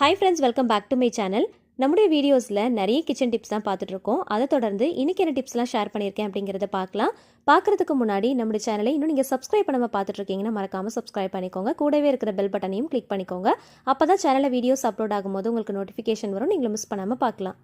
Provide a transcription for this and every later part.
Hi friends welcome back to my channel நம்முடைய வீடியோஸில் நிறைய கிச்சன் டிப்ஸ் தான் பார்த்துட்ருக்கோம் அதை தொடர்ந்து இன்னைக்கு என்ன டிப்ஸ்லாம் ஷேர் பண்ணியிருக்கேன் அப்படிங்கிறத பார்க்கலாம். பார்க்கறதுக்கு முன்னாடி நம்முடைய சேனலை இன்னும் நீங்கள் சப்ஸ்கிரைப் பண்ணாமல் பார்த்துட்டு இருக்கீங்கன்னா மறக்காமல் சப்ஸ்கிரைப் பண்ணிக்கோங்க. கூடவே இருக்கிற பெல் பட்டனையும் கிளிக் பண்ணிக்கோங்க. அப்போ தான் சேனலில் வீடியோஸ் அப்லோட் ஆகும்போது உங்களுக்கு நோட்டிஃபிகேஷன் வரும். நீங்களும் மிஸ் பண்ணாமல் பார்க்கலாம்.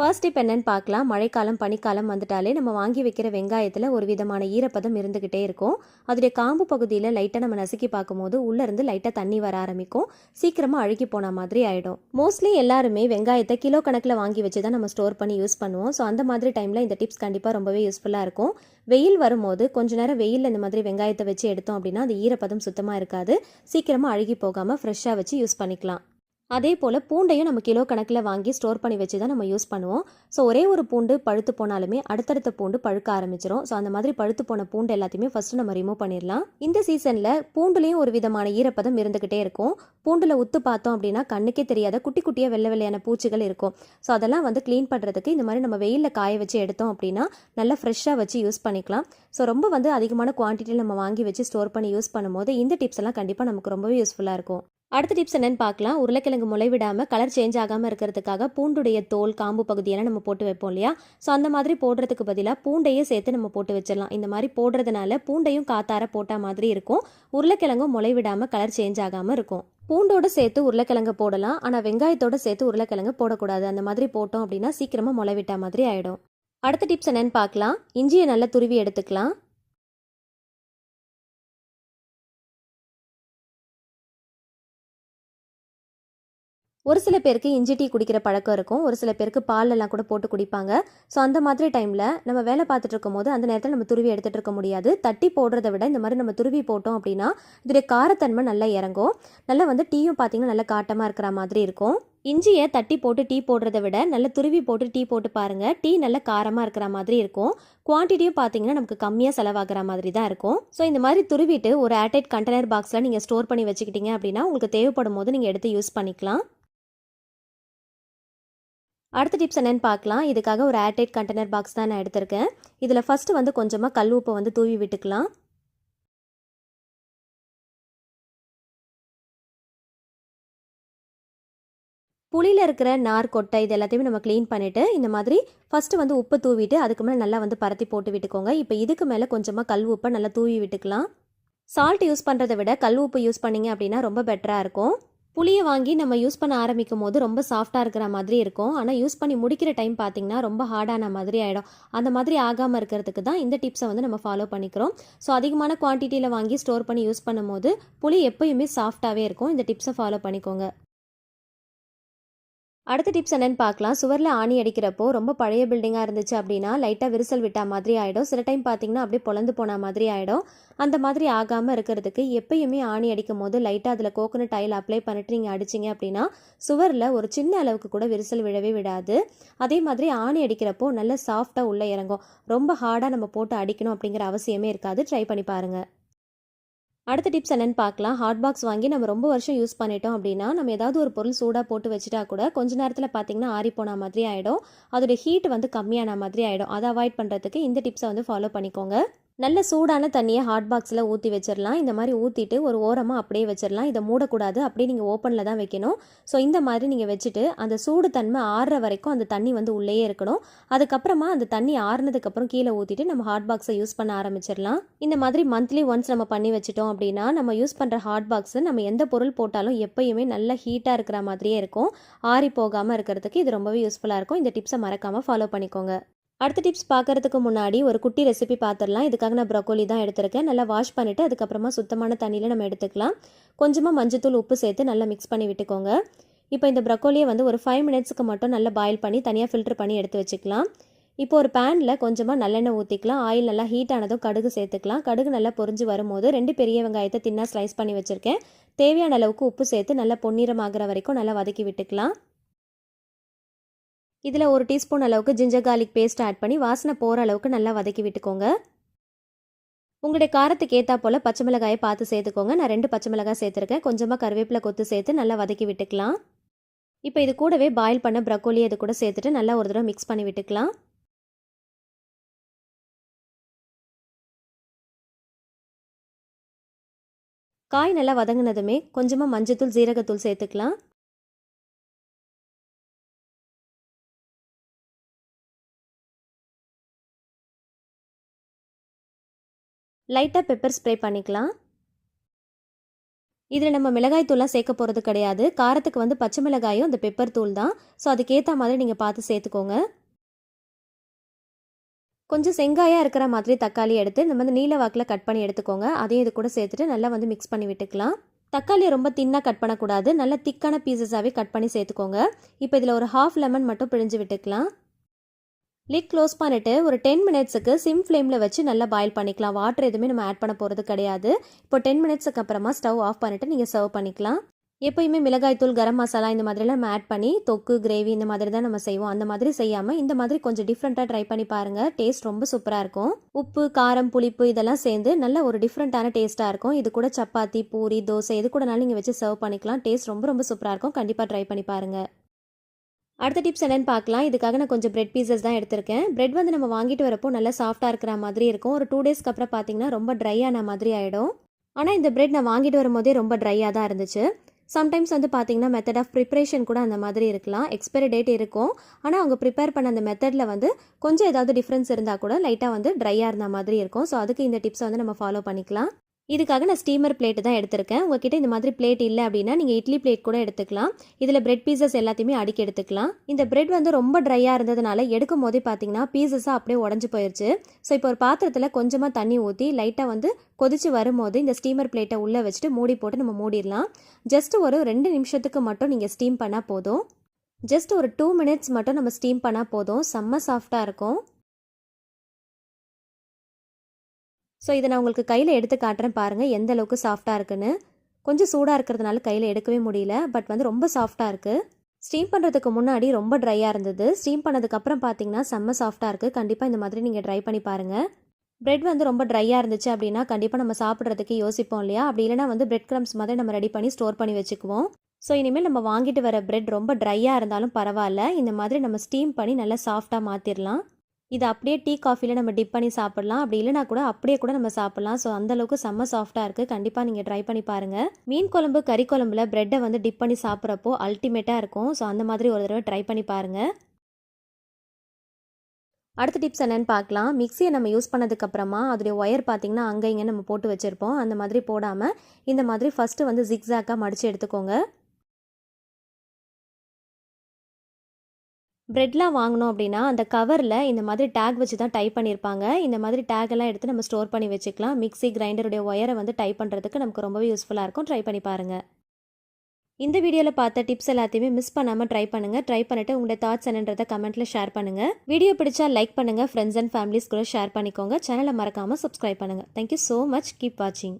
ஃபர்ஸ்ட் இப்போ என்னென்னு பார்க்கலாம். மழைக்காலம் பனிக்காலம் வந்துட்டாலே நம்ம வாங்கி வைக்கிற வெங்காயத்தில் ஒரு விதமான ஈரப்பதம் இருந்துக்கிட்டே இருக்கும். அதோடைய காம்பு பகுதியில் லைட்டாக நம்ம நசுக்கி பார்க்கும்போது உள்ளேருந்து லைட்டாக தண்ணி வர ஆரம்பிக்கும். சீக்கிரமாக அழுகி போன மாதிரி ஆகிடும் மோஸ்ட்லி எல்லாருமே வெங்காயத்தை கிலோ கணக்கில் வாங்கி வச்சு தான் நம்ம ஸ்டோர் பண்ணி யூஸ் பண்ணுவோம். ஸோ அந்த மாதிரி டைமில் இந்த டிப்ஸ் கண்டிப்பாக ரொம்பவே யூஸ்ஃபுல்லாக இருக்கும். வெயில் வரும்போது கொஞ்ச நேரம் வெயிலில் இந்த மாதிரி வெங்காயத்தை வச்சு எடுத்தோம் அப்படின்னா அந்த ஈரப்பதம் சுத்தமாக இருக்காது. சீக்கிரமாக அழுகி போகாமல் ஃப்ரெஷ்ஷாக வச்சு யூஸ் பண்ணிக்கலாம். அதே போல் பூண்டையும் நம்ம கிலோ கணக்கில் வாங்கி ஸ்டோர் பண்ணி வச்சு தான் நம்ம யூஸ் பண்ணுவோம். ஸோ ஒரே ஒரு பூண்டு பழுத்து போனாலுமே அடுத்தடுத்த பூண்டு பழுக்க ஆரம்பிச்சிரும். ஸோ அந்த மாதிரி பழுத்து போன பூண்டு எல்லாத்தையுமே ஃபஸ்ட்டு நம்ம ரிமூவ் பண்ணிடலாம். இந்த சீசனில் பூண்டுலேயும் ஒரு விதமான ஈரப்பதம் இருந்துக்கிட்டே இருக்கும். பூண்டில் உத்து பார்த்தோம் அப்படின்னா கண்ணுக்கே தெரியாத குட்டி குட்டியாக வெள்ளை வெள்ளையான பூச்சிகள் இருக்கும். ஸோ அதெல்லாம் வந்து க்ளீன் பண்ணுறதுக்கு இந்த மாதிரி நம்ம வெயிலில் காய வச்சு எடுத்தோம் அப்படின்னா நல்லா ஃப்ரெஷ்ஷாக வச்சு யூஸ் பண்ணிக்கலாம். ஸோ ரொம்ப வந்து அதிகமான குவான்டிட்டியில் நம்ம வாங்கி வச்சு ஸ்டோர் பண்ணி யூஸ் பண்ணும்போது இந்த டிப்ஸ் எல்லாம் கண்டிப்பாக நமக்கு ரொம்பவே யூஸ்ஃபுல்லாக இருக்கும். அடுத்த டிப்ஸ் என்னன்னு பார்க்கலாம். உருளைக்கிழங்கு முளைவிடாமல் கலர் சேஞ்ச் ஆகாமல் இருக்கிறதுக்காக பூண்டுடைய தோல் காம்பு பகுதியெல்லாம் நம்ம போட்டு வைப்போம் இல்லையா? ஸோ அந்த மாதிரி போடுறதுக்கு பதிலாக பூண்டையே சேர்த்து நம்ம போட்டு வச்சிடலாம். இந்த மாதிரி போடுறதுனால பூண்டையும் காத்தார போட்டா மாதிரி இருக்கும். உருளைக்கிழங்கும் முளைவிடாமல் கலர் சேஞ்ச் ஆகாமல் இருக்கும். பூண்டோடு சேர்த்து உருளைக்கிழங்கு போடலாம். ஆனால் வெங்காயத்தோடு சேர்த்து உருளைக்கிழங்கு போடக்கூடாது. அந்த மாதிரி போட்டோம் அப்படின்னா சீக்கிரமாக முளைவிட்டா மாதிரி ஆகிடும் அடுத்த டிப்ஸ் என்னென்னு பார்க்கலாம். இஞ்சியை நல்லா துருவி எடுத்துக்கலாம். ஒரு சில பேருக்கு இஞ்சி டீ குடிக்கிற பழக்கம் இருக்கும். ஒரு சில பேருக்கு பாலெல்லாம் கூட போட்டு குடிப்பாங்க. ஸோ அந்த மாதிரி டைமில் நம்ம வேலை பார்த்துட்டு இருக்கும் போது அந்த நேரத்தில் நம்ம துருவி எடுத்துகிட்டு இருக்க முடியாது. தட்டி போடுறத விட இந்த மாதிரி நம்ம துருவி போட்டோம் அப்படின்னா இதோடைய காரத்தன்மை நல்லா இறங்கும். நல்லா வந்து டீயும் பார்த்தீங்கன்னா நல்லா காட்டமாக இருக்கிற மாதிரி இருக்கும். இஞ்சியை தட்டி போட்டு டீ போடுறத விட நல்ல துருவி போட்டு டீ போட்டு பாருங்கள் டீ நல்ல காரமாக இருக்கிற மாதிரி இருக்கும். குவான்டிட்டியும் பார்த்தீங்கன்னா நமக்கு கம்மியாக செலவாகிற மாதிரி தான் இருக்கும். ஸோ இந்த மாதிரி துருவிட்டு ஒரு ஏர்டைட் கண்டெய்னர் பாக்ஸில் நீங்கள் ஸ்டோர் பண்ணி வச்சுக்கிட்டீங்க அப்படின்னா உங்களுக்கு தேவைப்படும் போது நீங்கள் எடுத்து யூஸ் பண்ணிக்கலாம். அடுத்த டிப்ஸ் என்னென்னு பார்க்கலாம். இதுக்காக ஒரு ஏர்டைட் கண்டெய்னர் பாக்ஸ் தான் நான் எடுத்திருக்கேன். இதில் ஃபஸ்ட்டு வந்து கொஞ்சமாக கல் உப்பை வந்து தூவி விட்டுக்கலாம். புளியில் இருக்கிற நார் கொட்டை இது எல்லாத்தையுமே நம்ம க்ளீன் பண்ணிவிட்டு இந்த மாதிரி ஃபஸ்ட்டு வந்து உப்பு தூவிட்டு அதுக்கு மேலே நல்லா வந்து பரத்தி போட்டு விட்டுக்கோங்க. இப்போ இதுக்கு மேலே கொஞ்சமாக கல் உப்பை நல்லா தூவி விட்டுக்கலாம். சால்ட் யூஸ் பண்ணுறதை விட கல் உப்பு யூஸ் பண்ணிங்க அப்படின்னா ரொம்ப பெட்டராக இருக்கும். புளியை வாங்கி நம்ம யூஸ் பண்ண ஆரம்பிக்கும் போது ரொம்ப சாஃப்டாக இருக்கிற மாதிரி இருக்கும். ஆனால் யூஸ் பண்ணி முடிக்கிற டைம் பார்த்திங்கன்னா ரொம்ப ஹார்டான மாதிரி ஆகிடும் அந்த மாதிரி ஆகாமல் இருக்கிறதுக்கு தான் இந்த டிப்ஸை வந்து நம்ம ஃபாலோ பண்ணிக்கிறோம். ஸோ அதிகமான குவான்டிட்டியில் வாங்கி ஸ்டோர் பண்ணி யூஸ் பண்ணும்போது புளி எப்போயுமே சாஃப்டாகவே இருக்கும். இந்த டிப்ஸை ஃபாலோ பண்ணிக்கோங்க. அடுத்த டிப்ஸ் என்னென்னு பார்க்கலாம். சுவரில் ஆணி அடிக்கிறப்போ ரொம்ப பழைய பில்டிங்காக இருந்துச்சு அப்படின்னா லைட்டாக விரிசல் விட்டா மாதிரி ஆகிடும் சில டைம் பார்த்தீங்கன்னா அப்படியே பொழந்து போன மாதிரி ஆகிடும் அந்த மாதிரி ஆகாமல் இருக்கிறதுக்கு எப்பயுமே ஆணி அடிக்கும் போது லைட்டாக அதில் கோகோனட் ஆயில் அப்ளை பண்ணிட்டு நீங்கள் அடிச்சிங்க அப்படின்னா சுவரில் ஒரு சின்ன அளவுக்கு கூட விரிசல் விழவே விடாது. அதே மாதிரி ஆணி அடிக்கிறப்போ நல்ல சாஃப்டாக உள்ளே இறங்கும். ரொம்ப ஹார்டாக நம்ம போட்டு அடிக்கணும் அப்படிங்கிற அவசியமே இருக்காது. ட்ரை பண்ணி பாருங்கள் அடுத்த டிப்ஸ் என்னென்னு பார்க்கலாம். ஹாட் பாக்ஸ் வாங்கி நம்ம ரொம்ப வருஷம் யூஸ் பண்ணிட்டோம் அப்படின்னா நம்ம ஏதாவது ஒரு பொருள் சூடாக போட்டு வச்சுட்டா கூட கொஞ்ச நேரத்தில் பார்த்தீங்கன்னா ஆறி போன மாதிரி ஆகிடும் அதோட ஹீட் வந்து கம்மியான மாதிரி ஆகிடும் அதை அவாய்ட் பண்ணுறதுக்கு இந்த டிப்ஸை வந்து ஃபாலோ பண்ணிக்கோங்க. நல்ல சூடான தண்ணியை ஹாட் பாக்ஸில் ஊற்றி வச்சிடலாம் இந்த மாதிரி ஊற்றிட்டு ஒரு ஓரமாக அப்படியே வச்சிடலாம் இதை மூடக்கூடாது. அப்படியே நீங்கள் ஓப்பனில் தான் வைக்கணும். ஸோ இந்த மாதிரி நீங்கள் வச்சுட்டு அந்த சூடு தன்மை ஆறுற வரைக்கும் அந்த தண்ணி வந்து உள்ளேயே இருக்கணும். அதுக்கப்புறமா அந்த தண்ணி ஆறுனதுக்கப்புறம் கீழே ஊற்றிட்டு நம்ம ஹாட் பாக்ஸை யூஸ் பண்ண ஆரம்பிச்சிடலாம் இந்த மாதிரி மந்த்லி ஒன்ஸ் நம்ம பண்ணி வச்சிட்டோம் அப்படின்னா நம்ம யூஸ் பண்ணுற ஹாட் பாக்ஸு நம்ம எந்த பொருள் போட்டாலும் எப்பயுமே நல்ல ஹீட்டாக இருக்கிற மாதிரியே இருக்கும். ஆறி போகாமல் இருக்கிறதுக்கு இது ரொம்பவே யூஸ்ஃபுல்லாக இருக்கும். இந்த டிப்ஸை மறக்காமல் ஃபாலோ பண்ணிக்கோங்க. அடுத்த டிப்ஸ் பார்க்கறதுக்கு முன்னாடி ஒரு குட்டி ரெசிபி பார்த்துடலாம். இதுக்காக நான் ப்ரொக்கோலி தான் எடுத்திருக்கேன். நல்லா வாஷ் பண்ணிவிட்டு அதுக்கப்புறமா சுத்தமான தண்ணியில் நம்ம எடுத்துக்கலாம். கொஞ்சமாக மஞ்சத்தூள் உப்பு சேர்த்து நல்லா மிக்ஸ் பண்ணி விட்டுக்கோங்க. இப்போ இந்த ப்ரொக்கோலியை வந்து ஒரு ஃபைவ் மினிட்ஸ்க்கு மட்டும் நல்லா பாயில் பண்ணி தனியாக ஃபில்டர் பண்ணி எடுத்து வச்சுக்கலாம். இப்போ ஒரு பேனில் கொஞ்சமாக நல்லெண்ணெய் ஊற்றிக்கலாம் ஆயில் நல்லா ஹீட் ஆனதும் கடுகு சேர்த்துக்கலாம். கடுகு நல்லா பொரிஞ்சு வரும்போது ரெண்டு பெரிய வெங்காயத்தை தின்னா ஸ்லைஸ் பண்ணி வச்சுருக்கேன். தேவையான அளவுக்கு உப்பு சேர்த்து நல்லா பொன்னிறமாகிற வரைக்கும் நல்லா வதக்கி விட்டுக்கலாம். இதில் ஒரு டீஸ்பூன் அளவுக்கு ஜிஞ்சர் கார்லிக் பேஸ்ட் ஆட் பண்ணி வாசனை போகிற அளவுக்கு நல்லா வதக்கி விட்டுக்கோங்க. உங்களுடைய காரத்துக்கு ஏற்றா போல் பச்சை மிளகாயை பார்த்து சேர்த்துக்கோங்க. நான் ரெண்டு பச்சை மிளகாய் சேர்த்துருக்கேன். கொஞ்சமாக கருவேப்பிலை கொத்து சேர்த்து நல்லா வதக்கி விட்டுக்கலாம். இப்போ இது கூடவே பாயில் பண்ண ப்ரக்கோலி அது கூட சேர்த்துட்டு நல்லா ஒரு தடவை மிக்ஸ் பண்ணி விட்டுக்கலாம். காய் நல்லா வதங்கினதுமே கொஞ்சமாக மஞ்சத்தூள் ஜீரகத்தூள் சேர்த்துக்கலாம். லைட்டாக பெப்பர் ஸ்ப்ரே பண்ணிக்கலாம். இதில் நம்ம மிளகாய் தூள்லாம் சேர்க்க போகிறது கிடையாது. காரத்துக்கு வந்து பச்சை மிளகாயும் இந்த பெப்பர் தூள் தான். ஸோ அதுக்கேற்ற மாதிரி நீங்கள் பார்த்து சேர்த்துக்கோங்க. கொஞ்சம் செங்காயாக இருக்கிற மாதிரி தக்காளி எடுத்து நம்ம வந்து நீல வாக்கில் கட் பண்ணி எடுத்துக்கோங்க. அதையும் இது கூட சேர்த்துட்டு நல்லா வந்து மிக்ஸ் பண்ணி விட்டுக்கலாம். தக்காளியை ரொம்ப தின்னாக கட் பண்ணக்கூடாது. நல்லா திக்கான பீசஸாகவே கட் பண்ணி சேர்த்துக்கோங்க. இப்போ இதில் ஒரு ஹாஃப் லெமன் மட்டும் பிழிஞ்சு விட்டுக்கலாம். லிட் க்ளோஸ் பண்ணிவிட்டு ஒரு டென் மினிட்ஸுக்கு சிம் ஃப்ளேமில் வச்சு நல்லா பாயில் பண்ணிக்கலாம். வாட்டர் எதுவுமே நம்ம ஆட் பண்ண போகிறது கிடையாது. இப்போ டென் மினிட்ஸுக்கு அப்புறமா ஸ்டவ் ஆஃப் பண்ணிவிட்டு நீங்கள் சர்வ் பண்ணிக்கலாம். எப்பயுமே மிளகாய்த்தூள் கரம் மசாலா இந்த மாதிரிலாம் நம்ம ஆட் பண்ணி தொக்கு கிரேவி இந்த மாதிரி தான் நம்ம செய்வோம். அந்த மாதிரி செய்யாமல் இந்த மாதிரி கொஞ்சம் டிஃப்ரெண்ட்டாக ட்ரை பண்ணி பாருங்கள் டேஸ்ட் ரொம்ப சூப்பராக இருக்கும். உப்பு காரம் புளிப்பு இதெல்லாம் சேர்ந்து நல்ல ஒரு டிஃப்ரெண்ட்டான டேஸ்ட்டாக இருக்கும். இது கூட சப்பாத்தி பூரி தோசை எது கூடனாலும் நீங்கள் வச்சு சர்வ் பண்ணிக்கலாம். டேஸ்ட் ரொம்ப ரொம்ப சூப்பராக இருக்கும். கண்டிப்பாக ட்ரை பண்ணி பாருங்கள் அடுத்த டிப்ஸ் என்னென்னு பார்க்கலாம். இதுக்காக நான் கொஞ்சம் பிரெட் பீசஸ் தான் எடுத்திருக்கேன். பிரெட் வந்து நம்ம வாங்கிட்டு வரப்போ நல்லா சாஃப்டாக இருக்கிற மாதிரி இருக்கும். ஒரு டூ டேஸ்க்கு அப்புறம் பார்த்தீங்கன்னா ரொம்ப ட்ரை ஆன மாதிரி ஆகிடும் ஆனால் இந்த பிரெட் நான் வாங்கிட்டு வரும்போதே ரொம்ப ட்ரையாக தான் இருந்துச்சு. சம்டைம்ஸ் வந்து பார்த்திங்கன்னா மெத்தட் ஆஃப் ப்ரிப்ரேஷன் கூட அந்த மாதிரி இருக்கலாம். எக்ஸ்பைரி டேட் இருக்கும். ஆனால் அவங்க ப்ரிப்பேர் பண்ண அந்த மெத்தடில் வந்து கொஞ்சம் ஏதாவது டிஃப்ரென்ஸ் இருந்தால் கூட லைட்டாக வந்து ட்ரையாக இருந்த மாதிரி இருக்கும். ஸோ அதுக்கு இந்த டிப்ஸை வந்து நம்ம ஃபாலோ பண்ணிக்கலாம். இதுக்காக நான் ஸ்டீமர் பிளேட்டு தான் எடுத்திருக்கேன். உங்ககிட்ட இந்த மாதிரி பிளேட் இல்லை அப்படின்னா நீங்கள் இட்லி பிளேட் கூட எடுத்துக்கலாம். இதில் பிரெட் பீசஸ் எல்லாத்தையுமே அடுக்கி எடுத்துக்கலாம். இந்த பிரெட் வந்து ரொம்ப ட்ரையாக இருந்ததுனால எடுக்கும் போதே பார்த்தீங்கன்னா பீசஸாக அப்படியே உடஞ்சி போயிடுச்சு ஸோ இப்போ ஒரு பாத்திரத்தில் கொஞ்சமாக தண்ணி ஊற்றி லைட்டாக வந்து கொதிச்சு வரும்போது இந்த ஸ்டீமர் பிளேட்டை உள்ளே வச்சுட்டு மூடி போட்டு நம்ம மூடிடலாம். ஜஸ்ட் ஒரு ரெண்டு நிமிஷத்துக்கு மட்டும் நீங்கள் ஸ்டீம் பண்ணால் போதும். ஜஸ்ட் ஒரு டூ மினிட்ஸ் மட்டும் நம்ம ஸ்டீம் பண்ணால் போதும். செம்ம சாஃப்டாக இருக்கும். ஸோ இதை நான் உங்களுக்கு கையில் எடுத்து காட்டுறேன் பாருங்கள் எந்த அளவுக்கு சாஃப்டாக இருக்குன்னு. கொஞ்சம் சூடாக இருக்கிறதுனால கையில் எடுக்கவே முடியல பட் வந்து ரொம்ப சாஃப்டாக இருக்குது ஸ்டீம் பண்ணுறதுக்கு முன்னாடி ரொம்ப ட்ரையாக இருந்தது. ஸ்டீம் பண்ணதுக்கப்புறம் பார்த்தீங்கன்னா செம்ம சாஃப்டாக இருக்குது கண்டிப்பாக இந்த மாதிரி நீங்கள் ட்ரை பண்ணி பாருங்கள் பிரெட் வந்து ரொம்ப ட்ரையாக இருந்துச்சு அப்படின்னா கண்டிப்பாக நம்ம சாப்பிட்றதுக்கு யோசிப்போம் இல்லையா? அப்படி இல்லைனா வந்து பிரெட் க்ரம்ஸ் மாதிரி நம்ம ரெடி பண்ணி ஸ்டோர் பண்ணி வச்சுக்குவோம். ஸோ இனிமேல் நம்ம வாங்கிட்டு வர பிரெட் ரொம்ப ட்ரையாக இருந்தாலும் பரவாயில்ல. இந்த மாதிரி நம்ம ஸ்டீம் பண்ணி நல்லா சாஃப்டாக மாற்றிடலாம் இது அப்படியே டீ காஃபியில் நம்ம டிப் பண்ணி சாப்பிட்லாம். அப்படி இல்லைனா கூட அப்படியே கூட நம்ம சாப்பிட்லாம். ஸோ அந்தளவுக்கு செம்ம சாஃப்டாக இருக்குது கண்டிப்பாக நீங்கள் ட்ரை பண்ணி பாருங்கள் மீன் குழம்பு கறி குழம்புல ப்ரெட்டை வந்து டிப் பண்ணி சாப்பிட்றப்போ அல்டிமேட்டாக இருக்கும். ஸோ அந்த மாதிரி ஒரு தடவை ட்ரை பண்ணி பாருங்கள் அடுத்த டிப்ஸ் என்னென்னு பார்க்கலாம். மிக்சியை நம்ம யூஸ் பண்ணதுக்கப்புறமா அதோடைய ஒயர் பார்த்திங்கன்னா அங்கே இங்கே நம்ம போட்டு வச்சுருப்போம். அந்த மாதிரி போடாமல் இந்த மாதிரி ஃபஸ்ட்டு வந்து ஜிக்ஸாக்காக மடித்து எடுத்துக்கோங்க. ப்ரெட்லாம் வாங்கினோம் அப்படின்னா அந்த கவரில் இந்த மாதிரி டேக் வச்சு தான் டைப் பண்ணியிருப்பாங்க. இந்த மாதிரி டேக் எல்லாம் எடுத்து நம்ம ஸ்டோர் பண்ணி வச்சுக்கலாம். மிக்ஸி கிரைண்டருடைய ஒயரை வந்து டைப் பண்ணுறதுக்கு நமக்கு ரொம்பவே யூஸ்ஃபுல்லாக இருக்கும். ட்ரை பண்ணி பாருங்கள் இந்த வீடியோவில் பார்த்த டிப்ஸ் எல்லாத்தையுமே மிஸ் பண்ணாமல் ட்ரை பண்ணுங்கள் ட்ரை பண்ணிவிட்டு உங்களுடைய தாட்ஸ் என்னன்றதை கமெண்ட்டில் ஷேர் பண்ணுங்கள் வீடியோ பிடிச்சா லைக் பண்ணுங்கள் ஃப்ரெண்ட்ஸ் அண்ட் ஃபேமிலிஸ் கூட ஷேர் பண்ணிக்கோங்க. சேனலை மறக்காமல் சப்ஸ்கிரைப் பண்ணுங்கள் தேங்க்யூ ஸோ மச் கீப் வாட்சிங்